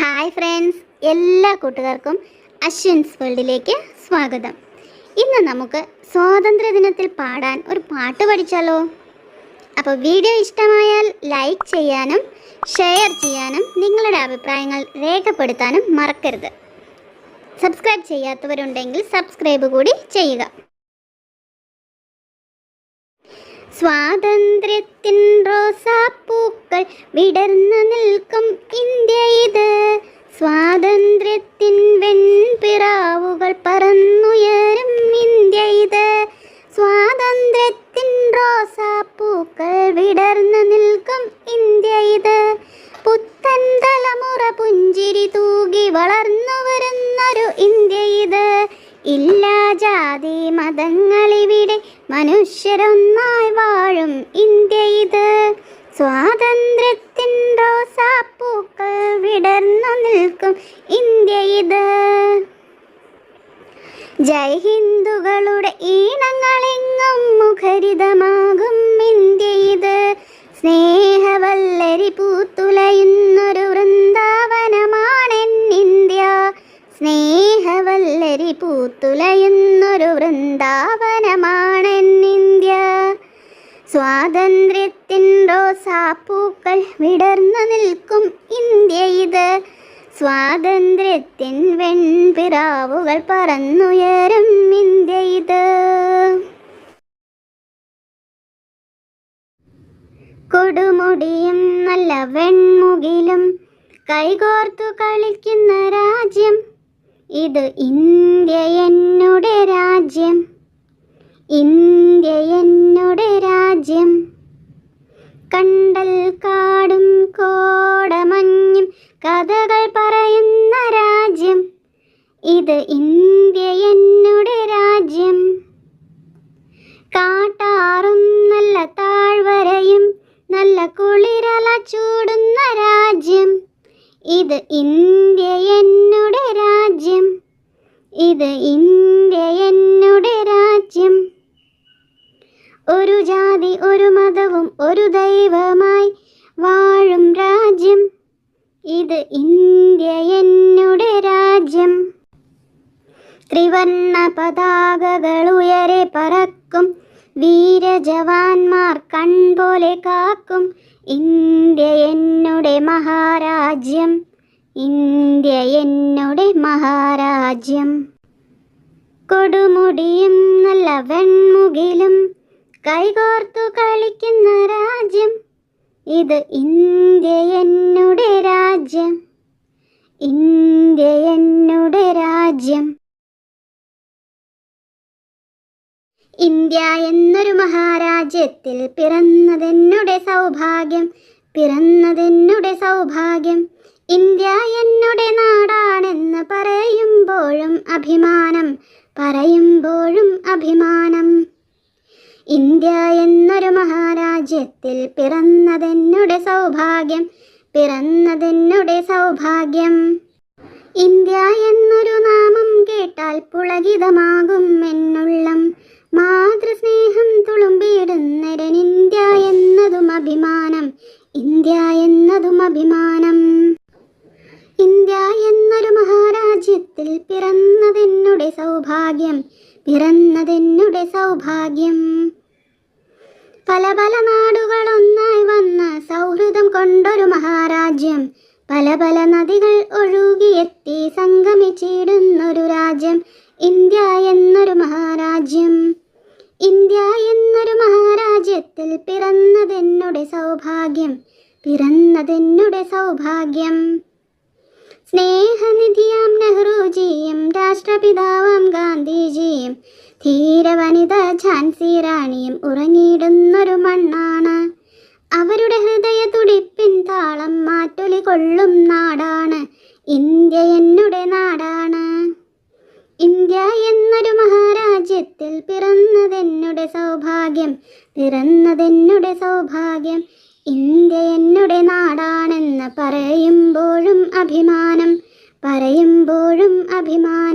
Hi friends. എല്ലാ കൂട്ടുകാർക്കും അശ്വിൻസ് വേൾഡിലേക്ക് സ്വാഗതം. ഇന്ന് നമുക്ക് സ്വാതന്ത്ര്യദിനത്തിൽ പാടാൻ ഒരു പാട്ട് പഠിച്ചാലോ? അപ്പോൾ വീഡിയോ ഇഷ്ടമായാൽ ലൈക്ക് ചെയ്യാനും ഷെയർ ചെയ്യാനും നിങ്ങളുടെ അഭിപ്രായങ്ങൾ രേഖപ്പെടുത്താനും മറക്കരുത്. സബ്സ്ക്രൈബ് ചെയ്യാത്തവരുണ്ടെങ്കിൽ സബ്സ്ക്രൈബ് കൂടി ചെയ്യുക. സ്വാതന്ത്ര്യത്തിൻ റോസാപ്പൂക്കൾ വിടർന്നു നിൽക്കും ഇന്ത്യ ഇത്. സ്വാതന്ത്ര്യത്തിൻ വെൺപിറാവുകൾ പറന്നുയരും ഇന്ത്യ ഇത്. സ്വാതന്ത്ര്യത്തിൻ റോസാപ്പൂക്കൾ വിടർന്നു നിൽക്കും ഇന്ത്യ ഇത്. പുത്തൻ തലമുറ പുഞ്ചിരി തൂകി വളർന്നു വരുന്നൊരു ഇന്ത്യ ഇത്. ഇല്ല ജാതി മതങ്ങളിവിടെ മനുഷ്യരൊന്നായി വാഴും ഇന്ത്യ ഇത്. സ്വാതന്ത്ര്യത്തിൻ ഇന്ത്യ ഇത്. ജയ് ഹിന്ദുക്കളുടെ ഈണങ്ങളെങ്ങും മുഖരിതമാകും ഇന്ത്യ ഇത്. സ്നേഹവല്ലരി പൂത്തുലയുന്നൊരു വൃന്ദാവനമാണെൻ ഇന്ത്യ. സ്നേഹവല്ലരി പൂത്തുലയുന്നൊരു വൃന്ദാവനമാണെൻ ഇന്ത്യ. സ്വാതന്ത്ര്യത്തിൻ റോസാപ്പൂക്കൾ വിടർന്നു നിൽക്കും ഇന്ത്യ ഇത്. സ്വാതന്ത്ര്യത്തിൻ വെൺപിറാവുകൾ പറന്നുയരും ഇന്ത്യ ഇത്. കൊടുമുടിയും നല്ല വെൺമുകിലും കൈകോർത്തു കളിക്കുന്ന രാജ്യം. ഇത് ഇന്ത്യ എന്നുടെ രാജ്യം. ഇന്ത്യ എന്നുടെ രാജ്യം. കണ്ടൽ ഇത് ഇന്ത്യ എന്നുടെ രാജ്യം. ഇത് ഇന്ത്യ എന്നുടെ രാജ്യം. ഒരു ജാതി ഒരു മതവും ഒരു ദൈവമായി വാഴും രാജ്യം. ഇത് ഇന്ത്യ എന്നുടെ രാജ്യം. ത്രിവർണ പതാകകൾ ഉയരെ പറക്കും. വീരജവാന്മാർ കൺപോലെ കാക്കും. ഇന്ത്യ എന്നുടെ മഹാരാജ്യം. ഇന്ത്യ എന്നുടെ മഹാരാജ്യം. കൊടുമുടിയും നല്ല വെൺമുകിലും കൈകോർത്തു കളിക്കുന്ന രാജ്യം. ഇത് ഇന്ത്യ എന്നുടെ രാജ്യം. ഇന്ത്യ എന്നുടെ രാജ്യം. ഇന്ത്യ എന്നൊരു മഹാരാജ്യത്തിൽ പിറന്നതെന്നുടെ സൗഭാഗ്യം. പിറന്നതെന്നുടെ സൗഭാഗ്യം. ഇന്ത്യ എന്നുടെ നാടാണെന്ന് പറയുമ്പോഴും അഭിമാനം പറയുമ്പോഴും അഭിമാനം. ഇന്ത്യ എന്നൊരു മഹാരാജ്യത്തിൽ പിറന്നതെന്നുടെ സൗഭാഗ്യം പിറന്നതെന്നുടെ സൗഭാഗ്യം. ഇന്ത്യ എന്നൊരു നാമം കേട്ടാൽ പുളകിതമാകും എന്നുള്ളം. മഹാരാജ്യത്തിൽ പിറന്നതെന്നുടെ സൗഭാഗ്യം പിറന്നതെന്നുടെ സൗഭാഗ്യം. പല പല നാടുകൾ ഒന്നായി വന്ന സൗഹൃദം കൊണ്ടൊരു മഹാരാജ്യം പല പല നദികൾ ഒഴുകിയെത്തി സംഗമിച്ചിടുന്നൊരു രാജ്യം ഇന്ത്യ എന്നൊരു മഹാരാജ്യം. ഇന്ത്യ എന്നൊരു മഹാരാജ്യത്തിൽ പിറന്നതെന്നുടെ സൗഭാഗ്യം പിറന്നതെന്നുടെ സൗഭാഗ്യം. സ്നേഹനിധിയാം നെഹ്റുജിയും രാഷ്ട്രപിതാവാം ഗാന്ധിജിയും ധീരവനിത ഝാൻസി റാണിയും ഉറങ്ങിയിടുന്നൊരു മണ്ണാണ്. അവരുടെ ഹൃദയ തുടിപ്പിൻ താളം മാറ്റൊലി കൊള്ളും നാടാണ്. ഇന്ത്യ എന്നുടെ നാടാണ്. ഇന്ത്യ എന്നൊരു മഹാരാജ്യത്തിൽ പിറന്നതെന്നുടെ സൗഭാഗ്യം പിറന്നതെന്നുടെ സൗഭാഗ്യം ഇന്ത്യ എന്നുടെ നാടാണെന്ന് പറയുമ്പോഴും അഭിമാനം പറയുമ്പോഴും അഭിമാനം.